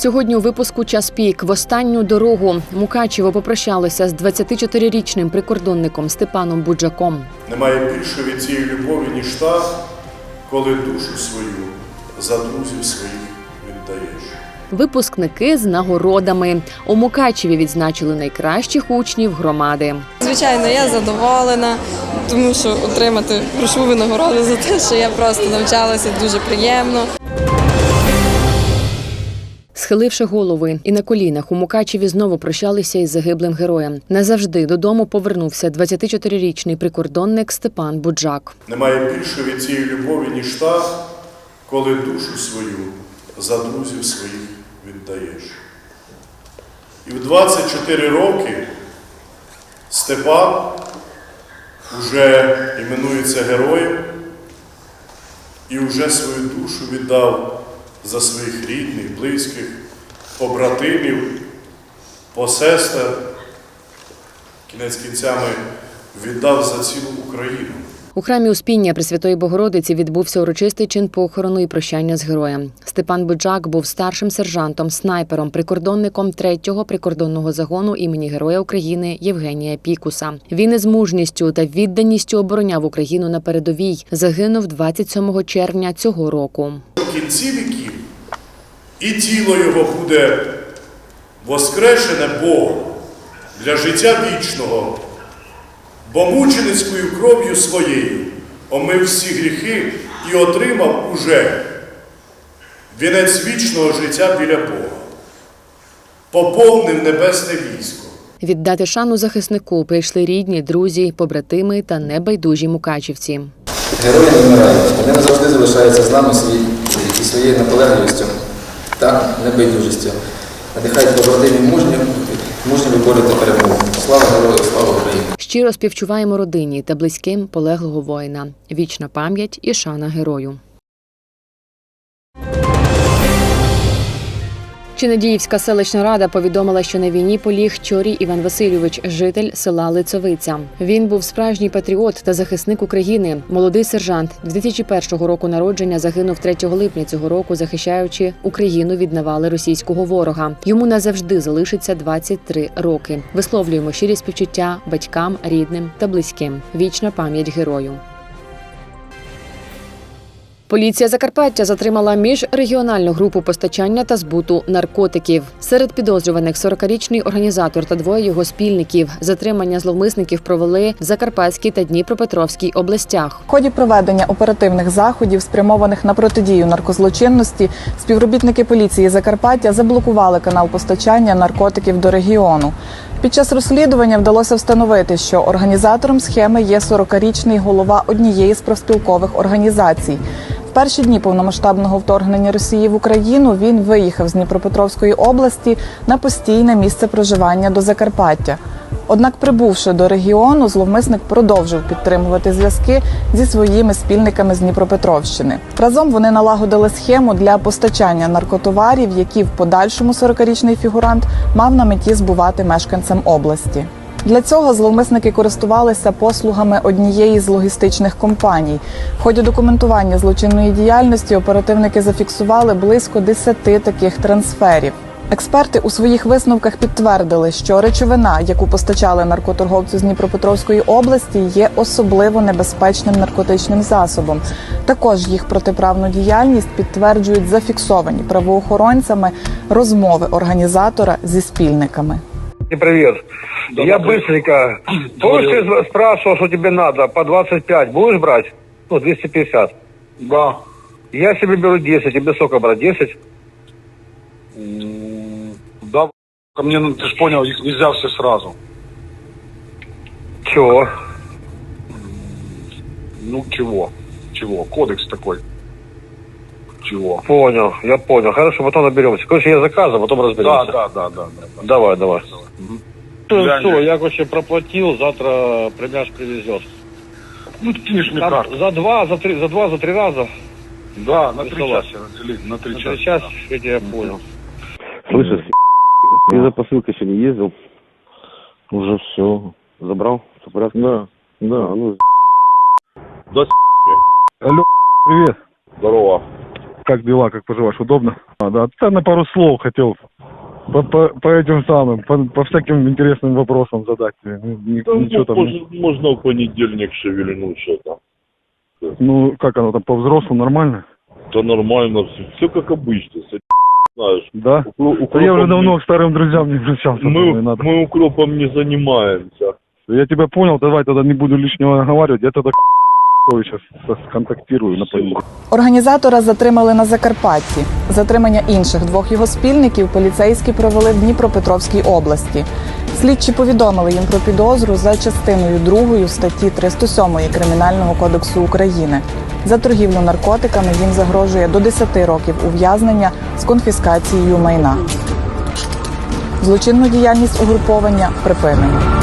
Сьогодні у випуску час пік в останню дорогу Мукачево попрощалося з 24-річним прикордонником Степаном Буджаком. Немає більше від цієї любові, ніж та, коли душу свою за друзів своїх віддаєш. Випускники з нагородами у Мукачеві відзначили найкращих учнів громади. Звичайно, я задоволена, тому що отримати грошову винагороду за те, що я просто навчалася, дуже приємно. Схиливши голови і на колінах у Мукачеві знову прощалися із загиблим героєм. Назавжди додому повернувся 24-річний прикордонник Степан Буджак. Немає більше від цієї любові, ніж та, коли душу свою за друзів своїх віддаєш. І в 24 роки Степан уже іменується героєм і вже свою душу віддав за своїх рідних, близьких, побратимів, посестер, кінець кінцями віддав за цілу Україну. У храмі Успіння Пресвятої Богородиці відбувся урочистий чин похорону і прощання з героєм. Степан Буджак був старшим сержантом, снайпером, прикордонником третього прикордонного загону імені Героя України Євгенія Пікуса. Він із мужністю та відданістю обороняв Україну на передовій. Загинув 27 червня цього року. В кінці і тіло його буде воскрешене Богом для життя вічного, бо мученицькою кров'ю своєю омив всі гріхи і отримав уже вінець вічного життя біля Бога, поповнив небесне військо. Віддати шану захиснику прийшли рідні, друзі, побратими та небайдужі мукачівці. Герої не вмирають, вони назавжди залишаються з нами і своєю наполегливістю та небайдужістю. Надихають побратимів мужньо, мужньо виборювати перемогу. Слава герою, слава Україні! Щиро співчуваємо родині та близьким полеглого воїна. Вічна пам'ять і шана герою. Чинадіївська селищна рада повідомила, що на війні поліг Чорій Іван Васильович, житель села Лицовиця. Він був справжній патріот та захисник України. Молодий сержант 2001 року народження загинув 3 липня цього року, захищаючи Україну від навали російського ворога. Йому назавжди залишиться 23 роки. Висловлюємо щирі співчуття батькам, рідним та близьким. Вічна пам'ять герою. Поліція Закарпаття затримала міжрегіональну групу постачання та збуту наркотиків. Серед підозрюваних 40-річний організатор та двоє його спільників. Затримання зловмисників провели в Закарпатській та Дніпропетровській областях. В ході проведення оперативних заходів, спрямованих на протидію наркозлочинності, співробітники поліції Закарпаття заблокували канал постачання наркотиків до регіону. Під час розслідування вдалося встановити, що організатором схеми є 40-річний голова однієї з профспілкових організацій. Перші дні повномасштабного вторгнення Росії в Україну він виїхав з Дніпропетровської області на постійне місце проживання до Закарпаття. Однак, прибувши до регіону, зловмисник продовжив підтримувати зв'язки зі своїми спільниками з Дніпропетровщини. Разом вони налагодили схему для постачання наркотоварів, які в подальшому 40-річний фігурант мав на меті збувати мешканцям області. Для цього зловмисники користувалися послугами однієї з логістичних компаній. В ході документування злочинної діяльності оперативники зафіксували близько 10 таких трансферів. Експерти у своїх висновках підтвердили, що речовина, яку постачали наркоторговцю з Дніпропетровської області, є особливо небезпечним наркотичним засобом. Також їх протиправну діяльність підтверджують зафіксовані правоохоронцями розмови організатора зі спільниками. И привет. Я быстренько. Помнишь, ты спрашивал, что тебе надо? По 25 будешь брать? Ну, 250. Да. Я себе беру 10. Тебе сколько брать? 10? М, Да, ко мне, ну, ты же понял, их нельзя все сразу. Чего? Ну, чего? Чего? Кодекс такой. Чего? Понял, я понял. Хорошо, потом наберемся. Короче, я заказываю, потом Да, разберемся. да, да, да. да. Давай, давай. Ну, всё, я, короче, проплатил, завтра племяш привезет. Ну, ты кинешь мне карту. За два, за три, за два, за три раза. Да, на три часа на три На часа. три час, я тебя понял. Слышишь, ты за посылкой еще не ездил? Уже все. Забрал? Все порядке? Да. Да, ну... Да, Алло, привет. Здорово. Как дела, как поживаешь? Удобно? А, да, ты на пару слов хотел по, по, по этим самым, по, по всяким интересным вопросам задать. тебе. Ну, ни- Да, ничего там. можно, можно в понедельник шевельнуться там. Ну, как оно там, по-взрослому нормально? Да нормально, все, все как обычно. С знаешь, Да? укро- Да я уже укропом давно к старым друзьям не обращался. мы, надо. мы укропом не занимаемся. Я тебя понял, давай тогда не буду лишнего оговаривать. Я тогда сейчас сконтактирую, напомню. Організатора затримали на Закарпатті. Затримання інших двох його спільників поліцейські провели в Дніпропетровській області. Слідчі повідомили їм про підозру за частиною 2 статті 307 Кримінального кодексу України. За торгівлю наркотиками їм загрожує до 10 років ув'язнення з конфіскацією майна. Злочинну діяльність угруповання припинено.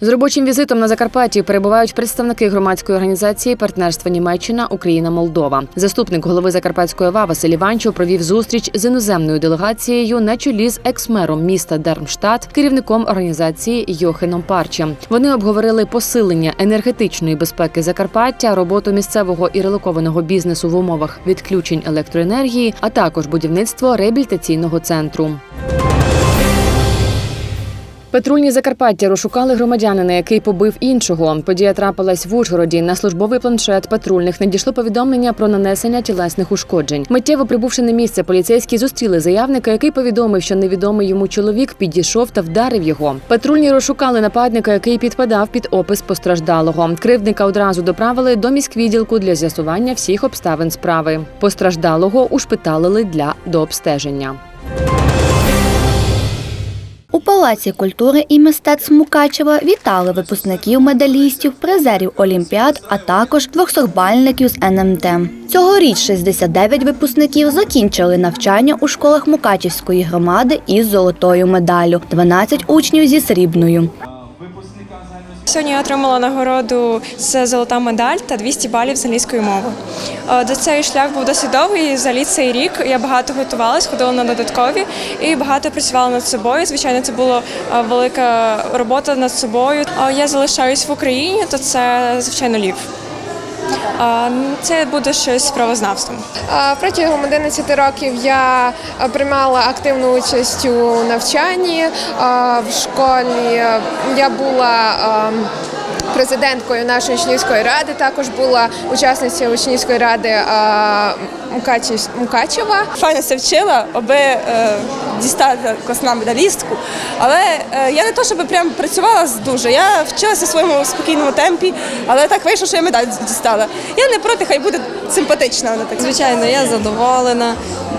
З робочим візитом на Закарпатті перебувають представники громадської організації партнерство Німеччина Україна Молдова. Заступник голови Закарпатської ОВА Василь Іванчо провів зустріч з іноземною делегацією на чолі з екс-мером міста Дармштадт, керівником організації Йохеном Парчем. Вони обговорили посилення енергетичної безпеки Закарпаття, роботу місцевого і релокованого бізнесу в умовах відключень електроенергії, а також будівництво реабілітаційного центру. Патрульні Закарпаття розшукали громадянина, який побив іншого. Подія трапилась в Ужгороді. На службовий планшет патрульних надійшло повідомлення про нанесення тілесних ушкоджень. Миттєво прибувши на місце, поліцейські зустріли заявника, який повідомив, що невідомий йому чоловік підійшов та вдарив його. Патрульні розшукали нападника, який підпадав під опис постраждалого. Кривдника одразу доправили до міськвідділку для з'ясування всіх обставин справи. Постраждалого ушпиталили для дообстеження. У Палаці культури і мистецтв Мукачева вітали випускників медалістів, призерів Олімпіад, а також 200-бальників з НМТ. Цьогоріч 69 випускників закінчили навчання у школах Мукачівської громади із золотою медаллю, 12 учнів зі срібною. Сьогодні я отримала нагороду це золота медаль та 200 балів з англійської мови. Е, До цей шлях був досить довгий. Взагалі цей рік я багато готувалась, ходила на додаткові і багато працювала над собою. Звичайно, це була е, велика робота над собою. Я залишаюсь в Україні, то це звичайно лів. Е, Це буде щось з правознавством. Протягом 11 років я приймала активну участь у навчанні в школі. Я була президенткою нашої учнівської ради, також була учасницею учнівської ради Мукачева. Файно все вчила, аби е, дістати класна медалістку. Але е, я не то, щоб прям працювала дуже. Я вчилася в своєму спокійному темпі, але так вийшло, що я медаль дістала. Я не проти, хай буде симпатична. Вона так. Звичайно, я задоволена,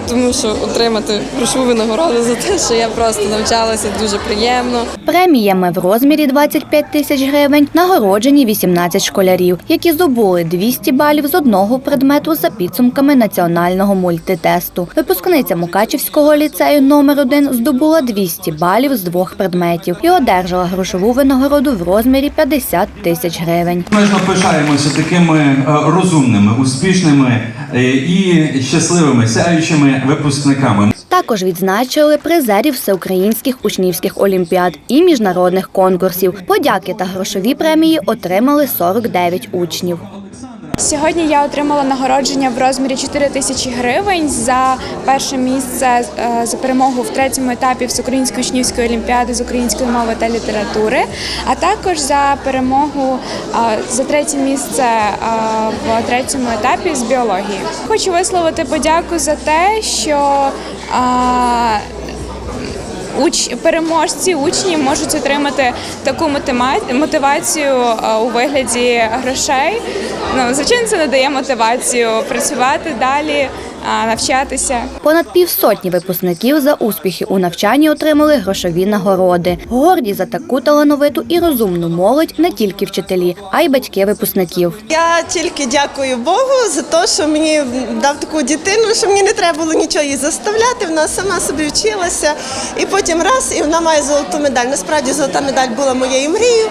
тому що отримати грошову винагороду за те, що я просто навчалася, дуже приємно. Преміями в розмірі 25 тисяч гривень нагороджені 18 школярів, які здобули 200 балів з одного предмету за підсумками національного мультитесту. Випускниця Мукачівського ліцею номер 1 здобула 200 балів з двох предметів і одержала грошову винагороду в розмірі 50 тисяч гривень. Ми ж пишаємося такими е, розумними, успішними е, і щасливими, сяючими випускниками. Також відзначили призерів всеукраїнських учнівських олімпіад і міжнародних конкурсів. Подяки та грошові премії отримали 49 учнів. Сьогодні я отримала нагородження в розмірі 4 тисячі гривень за перше місце е, за перемогу в третьому етапі Всеукраїнської учнівської олімпіади з української мови та літератури, а також за перемогу е, за третє місце е, в третьому етапі з біології. Хочу висловити подяку за те, що уч переможці, учні можуть отримати таку мотивацію у вигляді грошей. Ну, звичайно, це надає мотивацію працювати далі, навчатися. Понад півсотні випускників за успіхи у навчанні отримали грошові нагороди. Горді за таку талановиту і розумну молодь не тільки вчителі, а й батьки випускників. Я тільки дякую Богу за те, що мені дав таку дитину, що мені не треба було нічого її заставляти. Вона сама собі вчилася, і потім раз, і вона має золоту медаль. Насправді золота медаль була моєю мрією,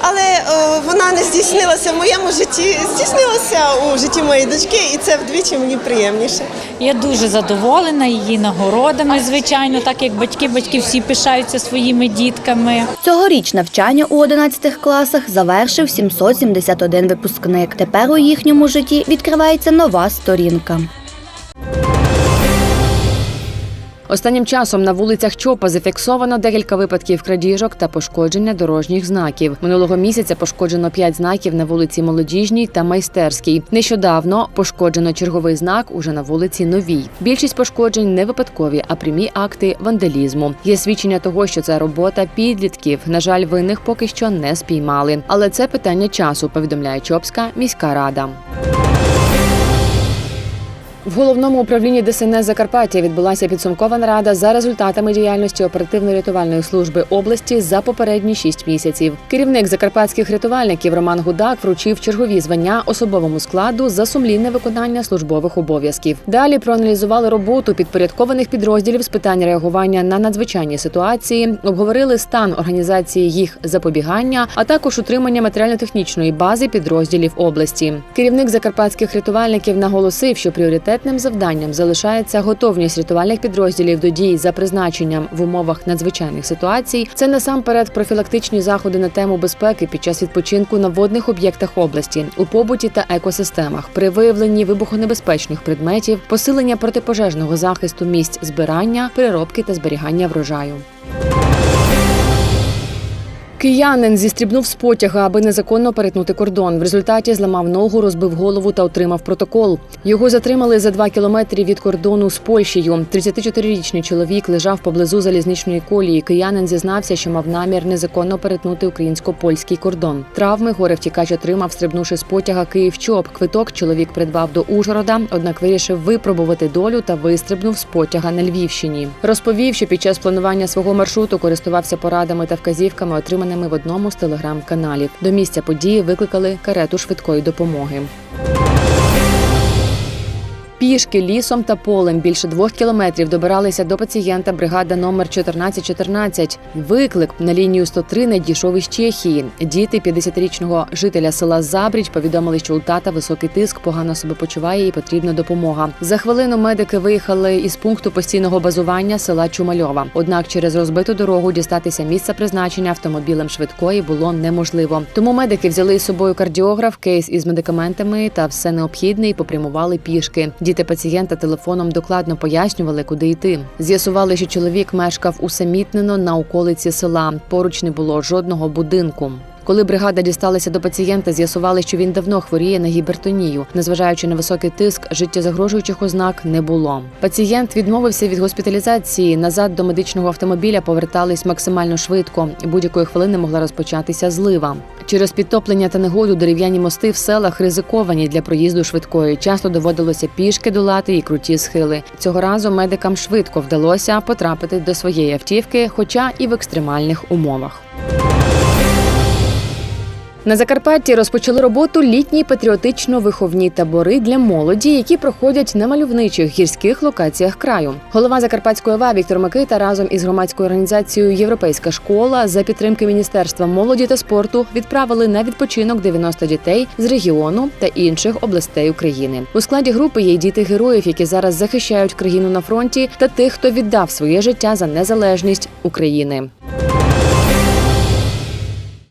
але е, вона не здійснилася в моєму житті, здійснилася у житті моєї дочки, і це вдвічі мені приємніше. Я дуже задоволена її нагородами, звичайно, так як батьки, батьки всі пишаються своїми дітками. Цьогоріч навчання у 11 класах завершив 771 випускник. Тепер у їхньому житті відкривається нова сторінка. Останнім часом на вулицях Чопа зафіксовано декілька випадків крадіжок та пошкодження дорожніх знаків. Минулого місяця пошкоджено п'ять знаків на вулиці Молодіжній та Майстерській. Нещодавно пошкоджено черговий знак уже на вулиці Новій. Більшість пошкоджень не випадкові, а прямі акти вандалізму. Є свідчення того, що це робота підлітків. На жаль, винних поки що не спіймали. Але це питання часу, повідомляє Чопська міська рада. В головному управлінні ДСНС Закарпаття відбулася підсумкова нарада за результатами діяльності оперативно-рятувальної служби області за попередні шість місяців. Керівник закарпатських рятувальників Роман Гудак вручив чергові звання особовому складу за сумлінне виконання службових обов'язків. Далі проаналізували роботу підпорядкованих підрозділів з питань реагування на надзвичайні ситуації, обговорили стан організації їх запобігання, а також утримання матеріально-технічної бази підрозділів області. Керівник закарпатських рятувальників наголосив, що пріоритетним завданням залишається готовність рятувальних підрозділів до дій за призначенням в умовах надзвичайних ситуацій. Це насамперед профілактичні заходи на тему безпеки під час відпочинку на водних об'єктах області у побуті та екосистемах, при виявленні вибухонебезпечних предметів, посилення протипожежного захисту місць збирання, переробки та зберігання врожаю. Киянин зістрібнув з потяга, аби незаконно перетнути кордон. В результаті зламав ногу, розбив голову та отримав протокол. Його затримали за два кілометри від кордону з Польщею. 34-річний чоловік лежав поблизу залізничної колії. Киянин зізнався, що мав намір незаконно перетнути українсько-польський кордон. Травми горе втікач отримав, стрибнувши з потяга Київ-Чоп. Квиток чоловік придбав до Ужгорода, однак вирішив випробувати долю та вистрибнув з потяга на Львівщині. Розповів, що під час планування свого маршруту користувався порадами та вказівками, отриманими в одному з телеграм-каналів. До місця події викликали карету швидкої допомоги. Пішки лісом та полем більше двох кілометрів добиралися до пацієнта бригада номер 1414. Виклик на лінію 103 надійшов із Чехії. Діти 50-річного жителя села Забріч повідомили, що у тата високий тиск, погано себе почуває і потрібна допомога. За хвилину медики виїхали із пункту постійного базування села Чумальова. Однак через розбиту дорогу дістатися місця призначення автомобілем швидкої було неможливо. Тому медики взяли із собою кардіограф, кейс із медикаментами та все необхідне і попрямували пішки. Діти пацієнта телефоном докладно пояснювали, куди йти. З'ясували, що чоловік мешкав усамітнено на околиці села. Поруч не було жодного будинку. Коли бригада дісталася до пацієнта, з'ясували, що він давно хворіє на гіпертонію. Незважаючи на високий тиск, життєзагрожуючих ознак не було. Пацієнт відмовився від госпіталізації. Назад до медичного автомобіля повертались максимально швидко. Будь-якої хвилини могла розпочатися злива. Через підтоплення та негоду дерев'яні мости в селах ризиковані для проїзду швидкої. Часто доводилося пішки долати і круті схили. Цього разу медикам швидко вдалося потрапити до своєї автівки, хоча і в екстремальних умовах. На Закарпатті розпочали роботу літні патріотично-виховні табори для молоді, які проходять на мальовничих гірських локаціях краю. Голова Закарпатської ОВА Віктор Микита разом із громадською організацією Європейська школа за підтримки Міністерства молоді та спорту відправили на відпочинок 90 дітей з регіону та інших областей України. У складі групи є й діти героїв, які зараз захищають країну на фронті, та тих, хто віддав своє життя за незалежність України.